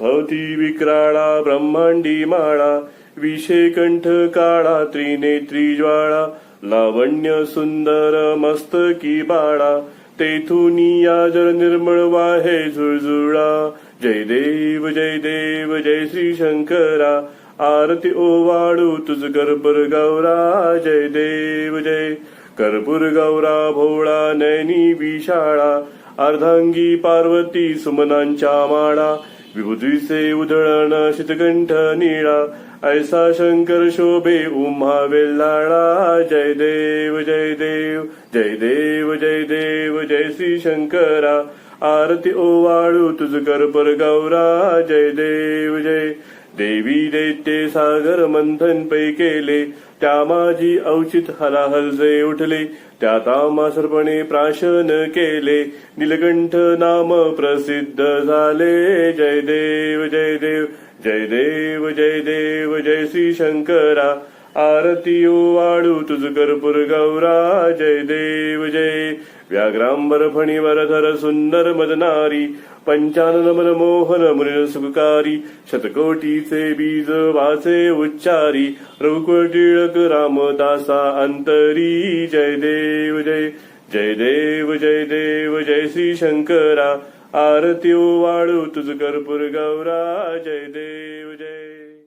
भवती विक्राळा ब्रह्मांडी माळा विषे कंठ काळा त्रिनेत्री ज्वाळा लावण्य सुंदर मस्तकी बाळा तेथून या जर निर्मळ वाहे झुळझुळा. जय देव जय देव जय श्री शंकरा आरती ओवाळू तुझ कर्पूर गौरा जय देव जय. कर्पूर गौरा भोळा नैनी विशाळा अर्धांगी पार्वती सुमनांच्या माळा विभूतीचे उधळण शितकंठ निळा ऐसा शंकर शोभे उम्हा वेल्लाळा जय देव जय देव जय देव जय देव जय श्री शंकरा आरती ओवाळू तुझ पर गौरा जय देव जय देवी दैत्ये सागर मंथन पै केले त्या माझी औचित हलाहल जे उठले त्या तामासरपणे प्राशन केले. निलकंठ नाम प्रसिद्ध झाले. जय देव जय देव जय देव जय देव जय श्री शंकरा आरतीयो हो, वाळू तुझ कर्पूर गौरा जय देव जय. व्याघ्रांबर फणीवर धर सुंदर मदनारी पंचानन मन मोहन मृण सुखकारी शतकोटीचे बीज वाचे उच्चारी रघुकुळ टिळक रामदासा अंतरी जय देव जय. जय देव जय देव जय श्री शंकरा. आरती हो, वाळू तुझ कर्पूर गौरा जय देव.